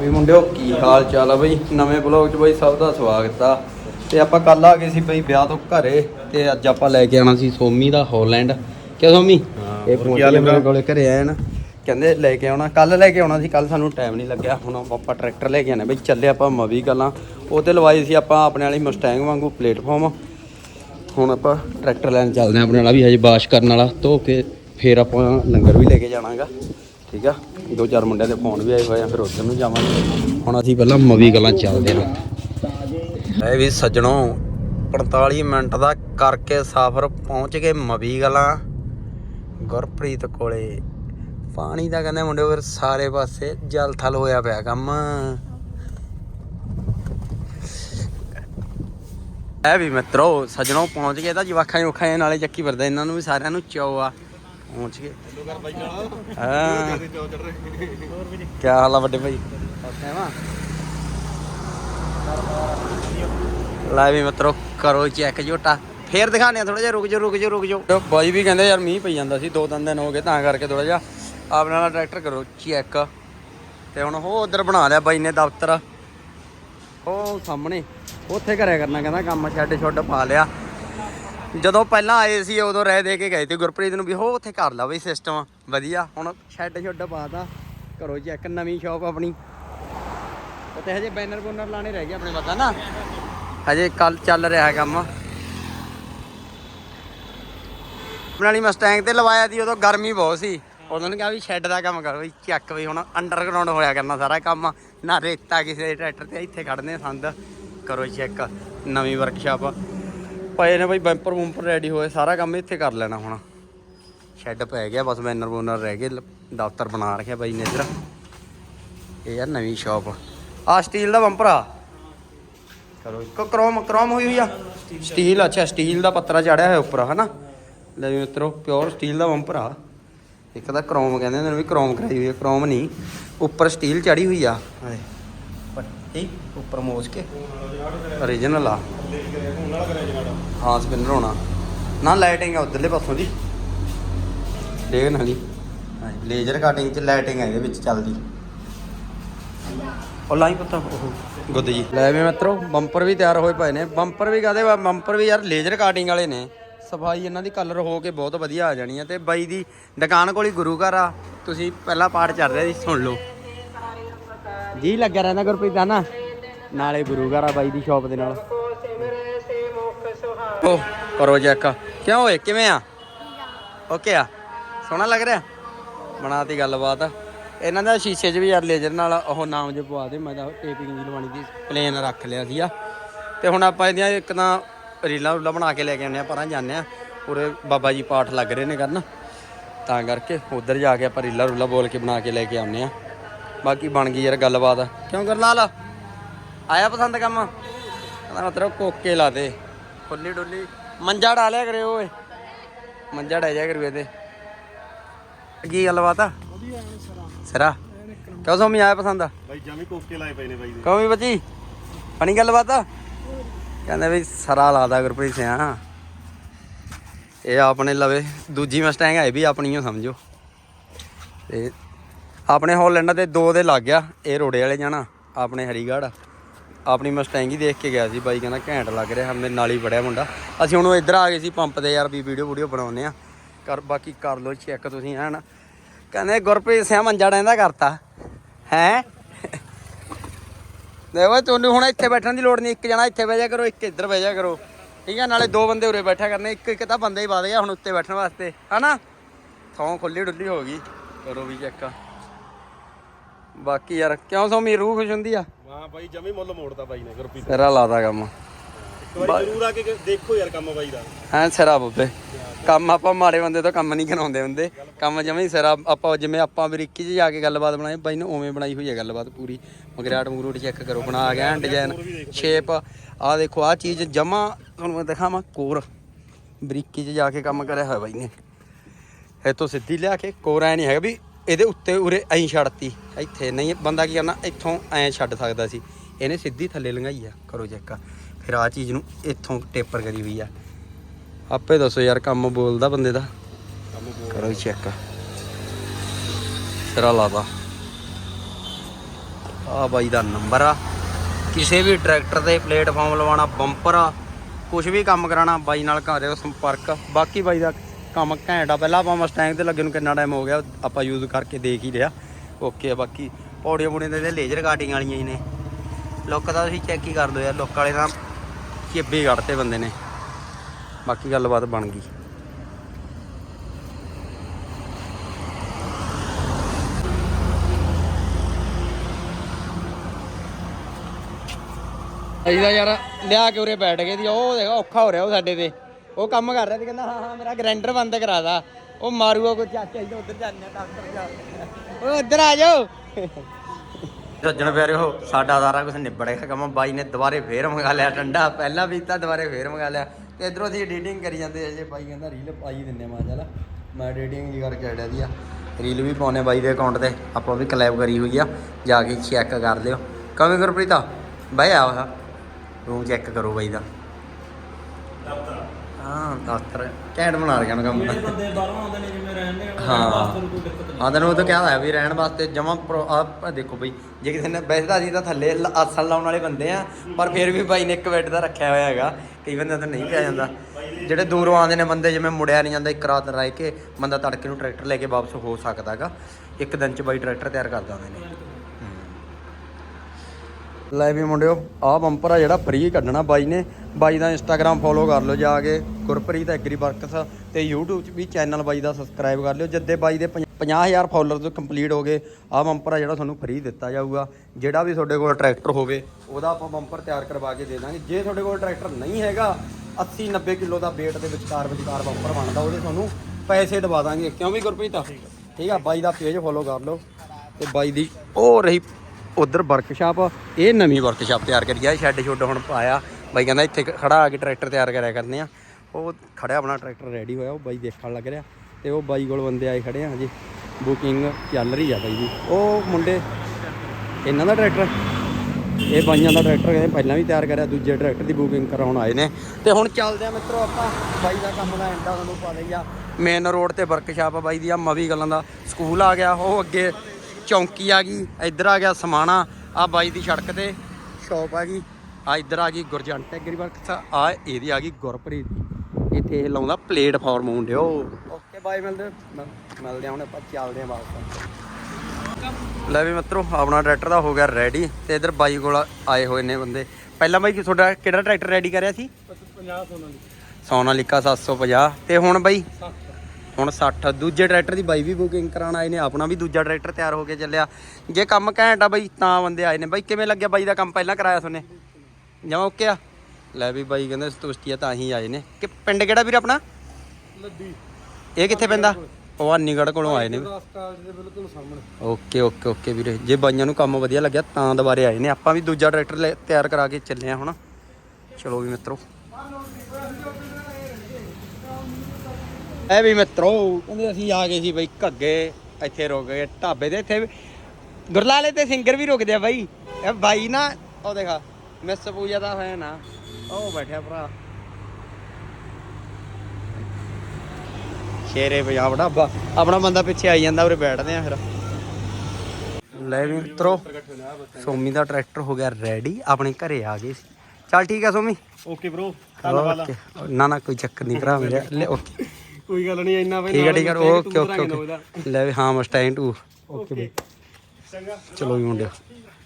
ਵੀ ਮੁੰਡਿਓ ਕੀ ਹਾਲ ਚਾਲ ਆ ਬਈ? ਨਵੇਂ ਬਲੌਗ 'ਚ ਬਈ ਸਭ ਦਾ ਸਵਾਗਤ ਆ। ਤੇ ਆਪਾਂ ਕੱਲ ਆ ਗਏ ਸੀ ਬਈ ਵਿਆਹ ਤੋਂ ਘਰੇ ਤੇ ਅੱਜ ਆਪਾਂ ਲੈ ਕੇ ਆਣਾ ਸੀ ਸੋਮੀ ਦਾ ਹਾਲੈਂਡ ਕਿਉਂ ਸੋਮੀ? ਇਹ ਪਹੁੰਚ ਹੈ ਮੇਰੇ? ਕੋਲੇ ਘਰੇ ਆਏ ਨਾ ਕਹਿੰਦੇ ਲੈ ਕੇ ਆਉਣਾ। ਕੱਲ ਲੈ ਕੇ ਆਉਣਾ ਸੀ ਕੱਲ ਸਾਨੂੰ ਟਾਈਮ ਨਹੀਂ ਲੱਗਿਆ। ਹੁਣ ਆਪਾਂ ਟਰੈਕਟਰ ਲੈ ਕੇ ਆਣੇ ਬਈ ਚੱਲੇ ਆਪਾਂ ਮਵੀ ਗੱਲਾਂ। ਉਹ ਤੇ ਲਵਾਈ ਸੀ ਆਪਾਂ ਆਪਣੇ ਵਾਲੀ ਮਸਟੈਂਗ ਵਾਂਗੂ ਪਲੇਟਫਾਰਮ ਹੁਣ ਆਪਾਂ ਟਰੈਕਟਰ ਲੈਣ ਚੱਲਦੇ ਹਾਂ ਆਪਣੇ ਵਾਲਾ ਵੀ ਹਜੇ ਬਾਸ਼ ਕਰਨ ਵਾਲਾ। ਧੋ ਕੇ ਫੇਰ ਆਪਾਂ ਲੰਗਰ ਵੀ ਲੈ ਕੇ ਜਾਣਾਗਾ। ਠੀਕ ਆ? ਦੋ ਚਾਰ ਮੁੰਡਿਆਂ ਦੇ ਫੋਨ ਵੀ ਆਏ ਹੋਏ ਆ, ਫਿਰ ਉਧਰ ਨੂੰ ਜਾਵਾਂਗੇ। ਹੁਣ ਅਸੀਂ ਪਹਿਲਾਂ ਮਵੀ ਗੱਲਾਂ ਚੱਲਦੇ ਹਾਂ। ਇਹ ਵੀ ਸੱਜਣੋ 45 ਮਿੰਟ ਦਾ ਕਰਕੇ ਸਫ਼ਰ ਪਹੁੰਚ ਗਏ ਮਵੀ ਗੱਲਾਂ। ਗੁਰਪ੍ਰੀਤ ਕੋਲੇ। ਪਾਣੀ ਦਾ ਕਹਿੰਦੇ ਮੁੰਡੇ ਫਿਰ ਸਾਰੇ ਪਾਸੇ ਜਲ ਥਲ ਹੋਇਆ ਪਿਆ ਕੰਮ। ਐ ਵੀ ਮਿੱਤਰੋ, ਸੱਜਣੋ ਪਹੁੰਚ ਗਏ ਤਾਂ ਜਵਾਖਾਂ ਜੁਖਾਂ ਨਾਲੇ ਚੱਕੀ ਫਿਰਦਾ ਇਹਨਾਂ ਨੂੰ ਵੀ ਸਾਰਿਆਂ ਨੂੰ ਚੋ ਆ। ਪਹੁੰਚ ਗਏ। ਹਾਂ। ਕੀ ਹਾਲ ਆ ਵੱਡੇ ਭਾਈ? ਐਵਾ ਵੀ ਮਿੱਤਰੋ, ਕਰੋ ਚੈੱਕ ਝੋਟਾ। ਫੇਰ ਦਿਖਾਣੇ ਥੋੜਾ ਜਿਹਾ, ਰੁਕ ਜਾ ਰੁਕ ਜਾ ਰੁਕ ਜਾ ਬਾਈ ਵੀ ਕਹਿੰਦੇ ਯਾਰ ਮੀਂਹ ਪਈ ਜਾਂਦਾ ਸੀ, ਦੋ ਤਿੰਨ ਦਿਨ ਹੋ ਗਏ, ਤਾਂ ਕਰਕੇ ਥੋੜਾ ਜਿਹਾ। ਆਪਣੇ ਨਾਲ ਟਰੈਕਟਰ ਕਰੋ ਚੈੱਕ ਤੇ ਹੁਣ ਉਹ ਉਧਰ ਬਣਾ ਲਿਆ ਬਾਈ ਨੇ ਦਫ਼ਤਰ। ਉਹ ਸਾਹਮਣੇ, ਉੱਥੇ ਕਰਿਆ ਕਰਨਾ, ਕਹਿੰਦਾ ਕੰਮ ਛੱਡ ਛੁੱਡ ਪਾ ਲਿਆ। ਜਦੋਂ ਪਹਿਲਾਂ ਆਏ ਸੀ, ਉਦੋਂ ਰਹਿ ਦੇ ਕੇ ਗਏ ਤੇ ਗੁਰਪ੍ਰੀਤ ਨੂੰ ਵੀ ਹੋ, ਉੱਥੇ ਕਰ ਲਾ ਬਈ ਸਿਸਟਮ ਵਧੀਆ, ਹੁਣ ਸ਼ੈੱਡ ਛੱਡ ਛੁੱਡ ਪਾਤਾ ਕਰੋ ਚੈੱਕ ਨਵੀਂ ਸ਼ਾਪ ਆਪਣੀ। ਉੱਤੇ ਹਜੇ ਬੈਨਰ ਬੁਨਰ ਲਾਣੇ ਰਹਿ ਗਏ ਆਪਣੇ ਪਤਾ ਨਾ ਹਜੇ ਕੱਲ ਚੱਲ ਰਿਹਾ ਕੰਮ। ਆਪਣੇ ਵਾਲੀ ਮਸਟੈਂਗ ਤੇ ਲਵਾਇਆ ਸੀ, ਉਦੋਂ ਗਰਮੀ ਬਹੁਤ ਸੀ। ਉਹਨਾਂ ਨੇ ਕਿਹਾ ਵੀ ਸ਼ੈੱਡ ਦਾ ਕੰਮ ਕਰੋ ਵੀ ਚੱਕ ਵੀ ਹੁਣ ਅੰਡਰਗਰਾਉਂਡ ਹੋਇਆ ਕਰਨਾ ਸਾਰਾ ਕੰਮ। ਨਾ ਰੇਤਾ ਕਿਸੇ ਟਰੈਕਟਰ ਤੇ, ਇੱਥੇ ਖੜਨੇ ਸੰਦ। ਕਰੋ ਚੈੱਕ ਨਵੀਂ ਵਰਕਸ਼ਾਪ ਪਏ ਨੇ ਬਈ ਬੰਪਰ ਬੰਪਰ ਰੈਡੀ ਹੋਏ ਸਾਰਾ ਕੰਮ ਇੱਥੇ ਕਰ ਲੈਣਾ ਹੁਣ। ਸ਼ੈੱਡ ਪੈ ਗਿਆ ਬਸ ਬੈਨਰ ਬੂਨਰ ਰਹਿ ਗਏ ਦਫ਼ਤਰ ਬਣਾ ਰੱਖਿਆ ਬਾਈ ਨੇ ਇੱਧਰ। ਇਹ ਯਾਰ ਨਵੀਂ ਸ਼ਾਪ ਆ ਸਟੀਲ ਦਾ ਬੰਪਰ ਆ। ਕਰੋ ਇੱਕ ਕ੍ਰੋਮ ਕ੍ਰੋਮ ਹੋਈ ਹੋਈ ਆ? ਸਟੀਲ ਅੱਛਾ ਸਟੀਲ ਦਾ ਪੱਤਰਾ ਚੜਿਆ ਹੋਇਆ ਉੱਪਰ ਹਨਾ? ਲੈ ਵੀ ਮਿੱਤਰੋ ਪਿਓਰ ਸਟੀਲ ਦਾ ਬੰਪਰ ਆ। ਇੱਕ ਤਾਂ ਕ੍ਰੋਮ ਕਹਿੰਦੇ ਨੇ ਵੀ ਕ੍ਰੋਮ ਕਰਾਈ ਹੋਈ ਹੈ ਕ੍ਰੋਮ ਨਹੀਂ। ਉੱਪਰ ਸਟੀਲ ਚੜੀ ਹੋਈ ਆ। ਹਾਏ। ਪੱਟੀ ਉੱਪਰ ਮੋਚ ਕੇ। Origignal ਆ। ਹਾਂ ਸਪਿਨਰ ਹੋਣਾ। ਨਾ ਲਾਈਟਿੰਗ ਆ ਉਧਰਲੇ ਪਾਸੋਂ ਦੀ। ਦੇਖ ਨਾ ਲਈ ਲੇਜ਼ਰ ਕਟਿੰਗ ਚ ਲਾਈਟਿੰਗ ਆ ਇਹਦੇ ਵਿੱਚ ਚੱਲਦੀ। ਉਹ ਲਾਈ ਪਤਾ ਉਹ। ਗੁੱਦ ਜੀ। ਲੈ ਵੀ ਮਿੱਤਰੋ ਬੰਪਰ ਵੀ ਤਿਆਰ ਹੋਏ ਪਏ ਨੇ। ਬੰਪਰ ਵੀ ਕਾਦੇ ਬੰਪਰ ਵੀ ਯਾਰ ਲੇਜ਼ਰ ਕਾਟਿੰਗ ਵਾਲੇ ਨੇ। ਸਫ਼ਾਈ ਇਹਨਾਂ ਦੀ ਕਲਰ ਹੋ ਕੇ ਬਹੁਤ ਵਧੀਆ ਆ ਜਾਣੀ ਆ। ਤੇ ਬਾਈ ਦੀ ਦੁਕਾਨ ਕੋਲ ਹੀ ਗੁਰੂ ਘਰ ਆ। ਤੁਸੀਂ ਪਹਿਲਾ ਪਾਠ ਚੱਲ ਰਿਹਾ ਸੀ ਸੁਣ ਲਓ। ਜੀ ਲੱਗਿਆ ਰਹਿੰਦਾ ਗੁਰਪ੍ਰੀਤ ਦਾ ਨਾ। ਨਾਲੇ ਗੁਰੂ ਘਰ ਆ ਬਾਈ ਦੀ ਸ਼ਾਪ ਦੇ ਨਾਲ। ਓ, ਕਰੋ ਚੈੱਕ ਕਿਉਂ ਓਏ, ਕਿਵੇਂ ਆ? ਓਕੇ ਆ। ਸੋਹਣਾ ਲੱਗ ਰਿਹਾ? ਬਣਾਤੀ ਗੱਲਬਾਤ। ਇਹਨਾਂ ਦਾ ਸ਼ੀਸ਼ੇ 'ਚ ਵੀ ਯਾਰ ਲੇਜ਼ਰ ਨਾਲ ਉਹ ਨਾਮ ਜੇ ਪਵਾ ਦੇ, ਮੈਂ ਤਾਂ ਟੇਪਿੰਗ ਜੀ ਲਵਾਣੀ ਦੀ ਪਲੇਨ ਰੱਖ ਲਿਆ ਸੀਗਾ। ਤੇ ਹੁਣ ਆਪਾਂ ਇਹਦੀਆਂ ਇੱਕ ਤਾਂ ਰੀਲਾਂ ਰੂਲਾਂ ਬਣਾ ਕੇ ਲੈ ਕੇ ਆਉਂਦੇ ਆ ਪਰਾਂ ਜਾਂਦੇ ਆ ਪੂਰੇ ਬਾਬਾ ਜੀ ਪਾਠ ਲੱਗ ਰਹੇ ਨੇ ਕਰਨ। ਤਾਂ ਕਰਕੇ ਉਧਰ ਜਾ ਕੇ ਆਪਾਂ ਰੀਲਾਂ ਰੂਲਾਂ ਬੋਲ ਕੇ ਬਣਾ ਕੇ ਲੈ ਕੇ ਆਉਂਦੇ ਆ ਬਾਕੀ ਬਣ ਗਈ ਯਾਰ ਗੱਲਬਾਤ। ਕਿਉਂ ਕਰ ਲਾਲ ਆਇਆ ਪਸੰਦ ਕੰਮ? ਕਹਿੰਦਾ ਮਤਲਬ ਕੋਕੇ ਲਾ ਦੇ। ਖੁੱਲੀ ਡੁੱਲੀ। ਮੰਜਾ ਡਾਲਿਆ ਕਰੇ ਓਏ। ਮੰਜਾ ਡਾ ਜਾ ਕਰੂ ਇਹਦੇ। ਕੀ ਗੱਲਬਾਤ ਆ? ਸਰਾ। ਕਿਉਂ ਸੋਮੀ ਆਇਆ ਪਸੰਦ? ਆ ਬਾਈ ਜਮੀ ਕੋਕੇ ਲਾਏ ਪਏ ਨੇ ਬਾਈ ਦੇ। ਕਹੋ ਵੀ ਬੱਚੀ? ਬਣੀ ਗੱਲਬਾਤ? ਆ ਕਹਿੰਦੇ ਵੀ ਸਰਾ ਲਾਦਾ ਗੁਰਪ੍ਰੀਤ ਸਿਆ। ਇਹ ਆਪਣੇ ਲਵੇ ਦੂਜੀ ਮਸਟੈਂਗ ਹੈ ਵੀ ਆਪਣੀ ਓ ਸਮਝੋ। ਤੇ ਆਪਣੇ ਹੋਲੈਂਡ ਦੇ ਦੋ ਦੇ ਲੱਗ ਗਿਆ, ਇਹ ਰੋੜੇ ਵਾਲੇ ਜਾਣਾ, ਆਪਣੇ ਹਰੀਗੜ੍ਹ। ਆਪਣੀ ਮਸਟੈਂਗ ਹੀ ਦੇਖ ਕੇ ਗਿਆ ਸੀ ਬਾਈ, ਕਹਿੰਦਾ ਘੈਂਟ ਲੱਗ ਰਿਹਾ, ਮੇਰੇ ਨਾਲ ਹੀ ਬੜਿਆ ਮੁੰਡਾ। ਅਸੀਂ ਹੁਣ ਇੱਧਰ ਆ ਗਏ ਸੀ ਪੰਪ ਤੇ ਯਾਰ, ਵੀ ਵੀਡੀਓ ਵੀਡੀਓ ਬਣਾਉਂਦੇ ਆ ਕਰ, ਬਾਕੀ ਕਰ ਲਓ ਚੈੱਕ ਤੁਸੀਂ ਐਨ ਕਹਿੰਦੇ ਗੁਰਪ੍ਰੀਤ ਸਿੰਘ ਮੰਜਾ ਡੈਂਦਾ ਕਰਤਾ। ਹੈ? ਦੇਖੋ, ਤੁਹਾਨੂੰ ਹੁਣ ਇੱਥੇ ਬੈਠਣ ਦੀ ਲੋੜ ਨਹੀਂ, ਇੱਕ ਜਣਾ ਇੱਥੇ ਬਹਿ ਜਾ ਕਰੋ, ਇੱਕ ਇੱਧਰ ਬਹਿ ਜਾ ਕਰੋ। ਠੀਕ ਹੈ ਨਾਲੇ ਦੋ ਬੰਦੇ ਉਰੇ ਬੈਠਾ ਕਰਨੇ, ਇੱਕ ਇੱਕ ਤਾਂ ਬੰਦਾ ਹੀ ਵਧ ਗਿਆ ਹੁਣ ਉੱਤੇ ਬੈਠਣ ਵਾਸਤੇ, ਹਨਾ। ਥਾਂ ਖੁੱਲੀ ਡੁੱਲੀ ਹੋ ਗਈ, ਕਰੋ ਵੀ ਚੈੱਕ ਬਾਕੀ ਯਾਰ ਕਿਉਂ ਸੋਮੀ ਰੂਹ ਖੁਸ਼ ਹੁੰਦੀ ਆ? ਹਾਂ ਬਾਈ ਜਮੀ ਮੁੱਲ ਮੋੜਦਾ ਬਾਈ ਨੇ ਗੁਰਪ੍ਰੀਤ ਸਿਰਾ ਲਾਦਾ ਕੰਮ। ਇੱਕ ਵਾਰੀ ਜ਼ਰੂਰ ਆ ਕੇ ਦੇਖੋ ਯਾਰ ਕੰਮ ਬਾਈ ਦਾ। ਐ ਸਿਰਾ ਬੱਬੇ। ਕੰਮ ਆਪਾਂ ਮਾੜੇ ਬੰਦੇ ਤੋਂ ਕੰਮ ਨਹੀਂ ਕਰਾਉਂਦੇ ਹੁੰਦੇ। ਕੰਮ ਜਮੇ ਹੀ ਸਿਰਾ ਆਪਾਂ ਜਿਵੇਂ ਆਪਾਂ ਅਮਰੀਕੀ 'ਚ ਜਾ ਕੇ ਗੱਲਬਾਤ ਬਣਾਈ ਬਾਈ ਨੇ ਉਵੇਂ ਬਣਾਈ ਹੋਈ ਹੈ ਗੱਲਬਾਤ ਪੂਰੀ। ਮਗਰਾਟ ਮਗਰੂਟ ਚੈੱਕ ਕਰੋ ਬਣਾ ਗਿਆ ਡਿਜ਼ਾਈਨ ਸ਼ੇਪ ਆਹ ਦੇਖੋ ਆਹ ਚੀਜ਼ ਜਮਾ ਤੁਹਾਨੂੰ ਮੈਂ ਦਿਖਾਵਾਂ ਕੋਰ। ਬਰੀਕੀ 'ਚ ਜਾ ਕੇ ਕੰਮ ਕਰਿਆ ਹੋਇਆ ਬਾਈ ਨੇ। ਇੱਥੋਂ ਸਿੱਧੀ ਲਿਆ ਕੇ ਕੋਰ ਐ ਨਹੀਂ ਹੈਗਾ ਵੀ ਇਹਦੇ ਉੱਤੇ ਉਰੇ ਐਂ ਛੱਡਤੀ, ਇੱਥੇ। ਨਹੀਂ, ਬੰਦਾ ਕੀ ਕਰਨਾ, ਇੱਥੋਂ ਐਂ ਛੱਡ ਸਕਦਾ ਸੀ। ਇਹਨੇ ਸਿੱਧੀ ਥੱਲੇ ਲੰਘਾਈ ਆ, ਕਰੋ ਚੈੱਕ। ਫਿਰ ਆ ਚੀਜ਼ ਨੂੰ ਇੱਥੋਂ ਟੇਪਰ ਕਰੀ ਹੋਈ ਆ। ਆਪੇ ਦੱਸੋ ਯਾਰ, ਕੰਮ ਬੋਲਦਾ ਬੰਦੇ ਦਾ। ਕਰੋ ਚੈੱਕ। ਸਿਰਾ ਲਾਦਾ ਆ ਬਾਈ ਦਾ ਨੰਬਰ ਆ। ਕਿਸੇ ਵੀ ਟਰੈਕਟਰ ਤੇ ਪਲੇਟਫਾਰਮ ਲਵਾਉਣਾ, ਬੰਪਰ ਆ। ਕੁਝ ਵੀ ਕੰਮ ਕਰਾਉਣਾ, ਬਾਈ ਨਾਲ ਕਰਿਓ ਸੰਪਰਕ। ਬਾਕੀ ਬਾਈ ਦਾ ਕੰਮ ਘੈਂਟ ਪਹਿਲਾਂ ਆਪਾਂ ਮਸਟੈਂਗ ਤੇ ਲੱਗੇ ਨੂੰ ਕਿੰਨਾ ਟਾਈਮ ਹੋ ਗਿਆ, ਆਪਾਂ ਯੂਜ਼ ਕਰਕੇ ਦੇਖ ਹੀ ਲਿਆ। ਓਕੇ ਆ, ਬਾਕੀ ਪੌੜੀਆਂ ਪੌੜੀਆਂ ਦੇ ਲੇਜ਼ਰ ਕਾਟਿੰਗ ਵਾਲੀਆਂ ਹੀ ਨੇ। ਲੁੱਕ ਦਾ ਤੁਸੀਂ ਚੈੱਕ ਹੀ ਕਰ ਲਓ ਯਾਰ ਲੁੱਕ ਵਾਲੇ ਤਾਂ ਚੇਬੇ ਕੱਢਤੇ ਬੰਦੇ ਨੇ। ਬਾਕੀ ਗੱਲਬਾਤ ਬਣ ਗਈ। ਅਸੀਂ ਤਾਂ ਯਾਰ, ਲਿਆ ਕੇ ਉਰੇ ਬੈਠ ਗਏ ਦੀ, ਉਹ ਦੇਖੋ ਔਖਾ ਹੋ ਰਿਹਾ ਉਹ ਸਾਡੇ ਤੇ। ਉਹ ਕੰਮ ਕਰ ਰਿਹਾ ਤੇ ਕਹਿੰਦਾ, ਹਾਂ ਹਾਂ, ਮੇਰਾ ਗ੍ਰੈਂਡਰ ਬੰਦ ਕਰਾ ਦਾ ਉਹ ਮਾਰੂਗਾ ਕੋਈ ਚਾਚਾ ਜੀ ਉਧਰ ਜਾਂਦੇ ਆ ਡਾਕਟਰ ਜਾ ਉਹ ਇੱਧਰ ਆ ਜਾਓ। ਸੱਜਣ ਪਿਆਰਿਓ, ਸਾਡਾ ਸਾਰਾ ਕੁਝ ਨਿਬੜ ਕੰਮ। ਬਾਈ ਨੇ ਦੁਬਾਰੇ ਫੇਰ ਮੰਗਾ ਲਿਆ ਠੰਡਾ ਪਹਿਲਾਂ ਵੀ ਦੁਬਾਰੇ ਫੇਰ ਮੰਗਾ ਲਿਆ। ਤੇ ਇਧਰੋਂ ਅਸੀਂ ਐਡੀਟਿੰਗ ਕਰੀ ਜਾਂਦੇ ਅਜੇ ਬਾਈ ਕਹਿੰਦਾ ਰੀਲ ਪਾਈ ਦਿੰਨੇ ਮਾ ਚੱਲ, ਮੈਂ ਐਡੀਟਿੰਗ ਜੀ ਕਰਕੇ ਅੜਿਆ ਦੀ ਆ। ਰੀਲ ਵੀ ਪਾਉਨੇ ਬਾਈ ਦੇ ਅਕਾਊਂਟ ਤੇ। ਆਪਾਂ ਵੀ ਕਲੈਬ ਕਰੀ ਹੋਈ ਆ। ਜਾ ਕੇ ਚੈੱਕ ਕਰ ਲਿਓ। ਕਵੇਂ ਗੁਰਪ੍ਰੀਤਾ, ਬਾਈ ਆ ਰੂਮ ਚੈੱਕ ਕਰੋ ਬਾਈ ਦਾ। ਹਾਂ ਦਫ਼ਤਰ ਕੈਂਟ ਬਣਾ ਰਿਹਾ ਨਾ ਕੰਮ। ਬੰਦੇ ਬਾਹਰੋਂ ਆਉਂਦੇ ਨੇ ਜਿਵੇਂ ਰਹਿੰਦੇ ਆ ਹਾਂ। ਵਾਸਤੇ ਕੋਈ ਦਿੱਕਤ ਨਹੀਂ। ਹਾਂ ਤੈਨੂੰ ਉਹ ਤਾਂ ਕਿਹਾ ਹੋਇਆ ਵੀ ਰਹਿਣ ਵਾਸਤੇ ਜਮਾ ਆ ਦੇਖੋ ਬਈ ਜੇ ਕਿਸੇ ਨੇ ਵੈਸੇ ਤਾਂ ਅਸੀਂ ਤਾਂ ਥੱਲੇ ਆਸਣ ਲਾਉਣ ਵਾਲੇ ਬੰਦੇ ਆ ਪਰ ਫਿਰ ਵੀ ਬਾਈ ਨੇ ਇੱਕ ਬੈੱਡ ਦਾ ਰੱਖਿਆ ਹੋਇਆ ਹੈਗਾ। ਕਈ ਬੰਦੇ ਤਾਂ ਨਹੀਂ ਪਿਆ ਜਾਂਦਾ। ਜਿਹੜੇ ਦੂਰੋਂ ਆਉਂਦੇ ਨੇ ਬੰਦੇ ਜਿਵੇਂ ਮੁੜਿਆ ਨਹੀਂ ਜਾਂਦਾ ਇੱਕ ਰਾਤ ਰਹਿ ਕੇ ਬੰਦਾ ਤੜਕੇ ਨੂੰ ਟਰੈਕਟਰ ਲੈ ਕੇ ਵਾਪਸ ਹੋ ਸਕਦਾ ਹੈਗਾ। ਇੱਕ ਦਿਨ ਚ ਬਾਈ ਟਰੈਕਟਰ ਤਿਆਰ ਕਰ ਦਿੰਦੇ ਨੇ। ਲੈ ਵੀ ਮੁੰਡਿਓ, ਆਹ ਬੰਪਰ ਆ ਜਿਹੜਾ ਫ੍ਰੀ ਕੱਢਣਾ ਬਾਈ ਨੇ। ਬਾਈ ਦਾ ਇੰਸਟਾਗ੍ਰam ਫੋਲੋ ਕਰ ਲਿਓ ਜਾ ਕੇ, ਗੁਰਪ੍ਰੀਤ ਐਗਰੀ ਵਰਕਸ ਤੇ YouTube 'ਚ ਵੀ ਚੈਨਲ ਬਾਈ ਦਾ ਸਬਸਕ੍ਰਾਈਬ ਕਰ ਲਿਓ। ਜਿੱਦੇ ਬਾਈ ਦੇ 50000 ਫਾਲੋਅਰਸ ਕੰਪਲੀਟ ਹੋ ਗਏ, ਆਹ ਬੰਪਰ ਆ ਜਿਹੜਾ ਤੁਹਾਨੂੰ ਫ੍ਰੀ ਦਿੱਤਾ ਜਾਊਗਾ। ਜਿਹੜਾ ਵੀ ਤੁਹਾਡੇ ਕੋਲ ਟਰੈਕਟਰ ਹੋਵੇ, ਉਹਦਾ ਆਪਾਂ ਬੰਪਰ ਤਿਆਰ ਕਰਵਾ ਕੇ ਦੇ ਦਾਂਗੇ। ਜੇ ਤੁਹਾਡੇ ਕੋਲ ਟਰੈਕਟਰ ਨਹੀਂ ਹੈਗਾ 80 90 ਕਿਲੋ ਦਾ weight ਦੇ ਵਿਚਕਾਰ ਵਿਚਕਾਰ ਬੰਪਰ ਬਣਦਾ, ਉਹਦੇ ਤੁਹਾਨੂੰ ਪੈਸੇ ਦਵਾ ਦਾਂਗੇ। ਕਿਉਂ ਵੀ ਗੁਰਪ੍ਰੀਤ? ਠੀਕ ਆ, ਬਾਈ ਦਾ ਪੇਜ ਫੋਲੋ ਕਰ ਲਓ ਤੇ ਬਾਈ ਦੀ ਉਹ ਰਹੀ ਉਧਰ ਵਰਕਸ਼ਾਪ ਇਹ ਨਵੀਂ ਵਰਕਸ਼ਾਪ ਤਿਆਰ ਕਰੀ ਆ ਸ਼ੈੱਡ ਸ਼ੁੱਡ ਹੁਣ ਪਾਇਆ। ਬਾਈ ਕਹਿੰਦਾ ਇੱਥੇ ਖੜਾ ਆ ਕੇ ਟਰੈਕਟਰ ਤਿਆਰ ਕਰਿਆ ਕਰਨੇ ਆ। ਉਹ ਖੜਿਆ ਆਪਣਾ ਟਰੈਕਟਰ ਰੈਡੀ ਹੋਇਆ, ਉਹ ਬਾਈ ਦੇਖਣ ਲੱਗ ਰਿਹਾ। ਤੇ ਉਹ ਬਾਈ ਕੋਲ ਬੰਦੇ ਆਏ ਖੜੇ ਆ, ਹਜੇ। ਬੁਕਿੰਗ ਚੱਲ ਰਹੀ ਆ ਬਾਈ ਦੀ ਉਹ ਮੁੰਡੇ, ਇਹਨਾਂ ਦਾ ਟਰੈਕਟਰ ਇਹ ਬਾਈਆਂ ਦਾ ਟਰੈਕਟਰ ਕਹਿੰਦੇ ਪਹਿਲਾਂ ਵੀ ਤਿਆਰ ਕਰਿਆ, ਦੂਜੇ ਟਰੈਕਟਰ ਦੀ ਬੁਕਿੰਗ ਕਰਾਉਣ ਆਏ ਨੇ। ਤੇ ਹੁਣ ਚੱਲਦੇ ਆ ਮਿੱਤਰੋ ਆਪਾਂ। ਬਾਈ ਦਾ ਕੰਮ ਦਾ ਐਂਡਾ ਤੁਹਾਨੂੰ ਪਾ ਲਈ ਆ। ਮੇਨ ਰੋਡ ਤੇ ਵਰਕਸ਼ਾਪ ਆ ਬਾਈ ਦੀ ਆ, ਮਵੀ ਗੱਲਾਂ ਦਾ। ਸਕੂਲ ਆ ਗਿਆ, ਉਹ ਅੱਗੇ ਚੌਂਕੀ ਆ ਗਈ ਇੱਧਰ ਆ ਗਿਆ ਸਮਾਣਾ ਆ ਬਾਈ ਦੀ ਸੜਕ ਤੇ ਸ਼ਾਪ ਆ ਗਈ ਆ ਇੱਧਰ ਆ ਗਈ ਗੁਰਜੰਟ ਐਗਰੀ ਵਰਕਸ ਆ ਇਹਦੀ ਆ ਗਈ ਗੁਰਪ੍ਰੀਤ ਦੀ। ਇੱਥੇ ਇਹ ਲਾਉਂਦਾ ਪਲੇਟਫਾਰਮ ਮੁੰਡਿਓ ਓਕੇ ਬਾਈ ਮਿਲਦੇ ਮਿਲ- ਮਿਲਦੇ ਆ ਹੁਣ ਆਪਾਂ ਚੱਲਦੇ ਆ ਵਾਪਸ। ਲੈ ਵੀ ਮਿੱਤਰੋ ਆਪਣਾ ਟਰੈਕਟਰ ਦਾ ਹੋ ਗਿਆ ਰੈਡੀ ਤੇ ਇਧਰ ਬਾਈ ਕੋਲ ਆਏ ਹੋਏ ਨੇ ਬੰਦੇ। ਪਹਿਲਾਂ ਬਾਈ ਕਿ ਤੁਹਾਡਾ ਕਿਹੜਾ ਟਰੈਕਟਰ ਰੈਡੀ ਕਰਿਆ ਸੀ? 50 ਸੋਨਾ ਦੀ ਸੋਨਾਲੀਕਾ 750 ਤੇ ਹੁਣ ਬਾਈ? ਹੁਣ 60 ਦੂਜੇ ਟਰੈਕਟਰ ਦੀ ਬਾਈ ਵੀ ਬੁਕਿੰਗ ਕਰਾਉਣ ਆਏ ਨੇ ਆਪਣਾ ਵੀ ਦੂਜਾ ਟਰੈਕਟਰ ਤਿਆਰ ਹੋ ਕੇ ਚੱਲਿਆ। ਜੇ ਕੰਮ ਘੈਂਟ ਆ ਬਾਈ ਤਾਂ ਬੰਦੇ ਆਏ ਨੇ। ਬਾਈ ਕਿਵੇਂ ਲੱਗਿਆ ਬਾਈ ਦਾ ਕੰਮ? ਪਹਿਲਾਂ ਕਰਾਇਆ ਤੁਹਾਨੇ ਜਮਾ ਓਕੇ ਆ? ਲੈ ਵੀ ਬਾਈ ਕਹਿੰਦੇ ਸੰਤੁਸ਼ਟੀ ਆ ਤਾਂ ਹੀ ਆਏ ਨੇ। ਕਿ ਪਿੰਡ ਕਿਹੜਾ ਵੀਰ ਆਪਣਾ? ਲੱਦੀ ਇਹ ਕਿੱਥੇ ਪੈਂਦਾ? ਭਵਾਨੀਗੜ੍ਹ ਕੋਲੋਂ। ਆਏ ਨੇ। 10 ਕਾਲਜ ਦੇ ਬਿਲਕੁਲ ਸਾਹਮਣੇ। ਓਕੇ ਓਕੇ ਓਕੇ ਵੀਰੇ। ਜੇ ਬਾਈਆਂ ਨੂੰ ਕੰਮ ਵਧੀਆ ਲੱਗਿਆ ਤਾਂ ਦੁਬਾਰੇ ਆਏ ਨੇ। ਆਪਾਂ ਵੀ ਦੂਜਾ ਟਰੈਕਟਰ ਤਿਆਰ ਕਰਾ ਕੇ ਚੱਲੇ ਆ ਹੁਣ। ਚਲੋ ਵੀ ਮਿੱਤਰੋ। ਐ ਵੀ ਮਿੱਤਰੋ ਕਹਿੰਦੇ ਅਸੀਂ ਆ ਗਏ ਸੀ ਬਈ ਘੱਗੇ ਇੱਥੇ ਰੁਕ ਗਏ ਢਾਬੇ ਦੇ ਇੱਥੇ ਗੁਰਲਾਲੇ ਤੇ ਸਿੰਗਰ ਵੀ ਰੁਕਦੇ ਆ ਬਾਈ। ਇਹ ਬਾਈ ਨਾ ਉਹ ਦੇਖਾ ਮਿਸ ਪੂਜਾ ਦਾ ਹੋਇਆ ਨਾ ਉਹ ਬੈਠਿਆ ਭਰਾ। ਸ਼ੇਰੇ ਪੰਜਾਬ ਢਾਬਾ ਆਪਣਾ ਬੰਦਾ ਪਿੱਛੇ ਆਈ ਜਾਂਦਾ ਉਰੇ ਬੈਠਦੇ ਆ ਫਿਰ। ਲੈ ਵੀ ਮਿੱਤਰੋ ਸੋਮੀ ਦਾ ਟਰੈਕਟਰ ਹੋ ਗਿਆ ਰੈਡੀ ਆਪਣੇ ਘਰੇ ਆ ਗਏ ਸੀ। ਚੱਲ ਠੀਕ ਆ ਸੋਮੀ। ਓਕੇ ਬ్రో ਧੰਨਵਾਦ। ਨਾ ਨਾ ਕੋਈ ਚੱਕਰ ਨਹੀਂ ਭਰਾ ਮੇਰੇ। ਓਕੇ। ਕੋਈ ਗੱਲ ਨਹੀਂ ਇੰਨਾ ਬਈ ਠੀਕ ਹੈ ਠੀਕ ਹੈ ਓਕੇ ਓਕੇ ਓਕੇ। ਲੈ ਵੀ ਹਾਂ ਮਸਟੈਂਡ ਟੂ ਓਕੇ। ਬਈ ਚੰਗਾ ਚਲੋ ਵੀ ਮੁੰਡਿਓ।